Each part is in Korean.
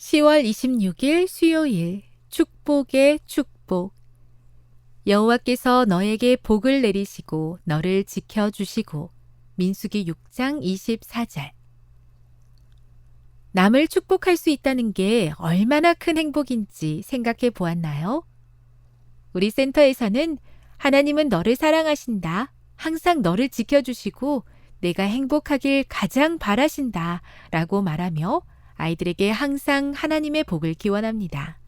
10월 26일 수요일 축복의 축복 여호와께서 너에게 복을 내리시고 너를 지켜 주시고 민수기 6장 24절 남을 축복할 수 있다는 게 얼마나 큰 행복인지 생각해 보았나요? 우리 센터에서는 하나님은 너를 사랑하신다. 항상 너를 지켜 주시고 내가 행복하길 가장 바라신다. 라고 말하며 아이들에게 항상 하나님의 복을 기원합니다.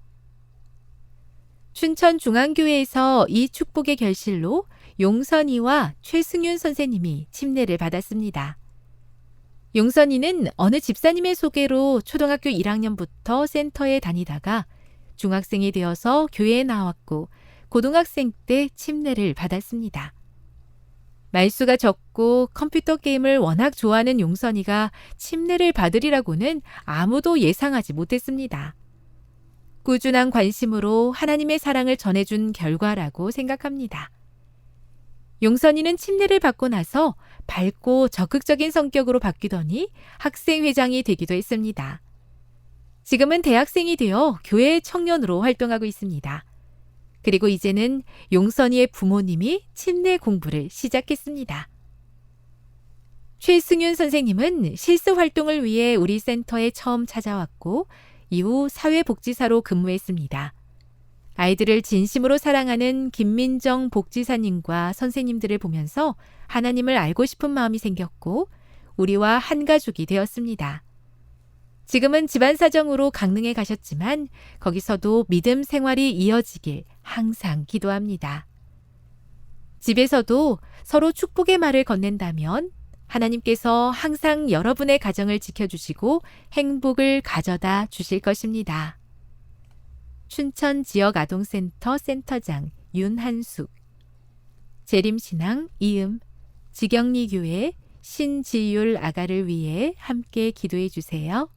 춘천 중앙교회에서 이 축복의 결실로 용선이와 최승윤 선생님이 침례를 받았습니다. 용선이는 어느 집사님의 소개로 초등학교 1학년부터 센터에 다니다가 중학생이 되어서 교회에 나왔고 고등학생 때 침례를 받았습니다. 말수가 적고 컴퓨터 게임을 워낙 좋아하는 용선이가 침례를 받으리라고는 아무도 예상하지 못했습니다. 꾸준한 관심으로 하나님의 사랑을 전해준 결과라고 생각합니다. 용선이는 침례를 받고 나서 밝고 적극적인 성격으로 바뀌더니 학생회장이 되기도 했습니다. 지금은 대학생이 되어 교회 청년으로 활동하고 있습니다. 그리고 이제는 용선이의 부모님이 침례 공부를 시작했습니다. 최승윤 선생님은 실습 활동을 위해 우리 센터에 처음 찾아왔고 이후 사회복지사로 근무했습니다. 아이들을 진심으로 사랑하는 김민정 복지사님과 선생님들을 보면서 하나님을 알고 싶은 마음이 생겼고 우리와 한 가족이 되었습니다. 지금은 집안 사정으로 강릉에 가셨지만 거기서도 믿음 생활이 이어지길 항상 기도합니다. 집에서도 서로 축복의 말을 건넨다면 하나님께서 항상 여러분의 가정을 지켜주시고 행복을 가져다 주실 것입니다. 춘천 지역 아동센터 센터장 윤한숙 재림신앙 이음 지경리 교회 신지율 아가를 위해 함께 기도해 주세요.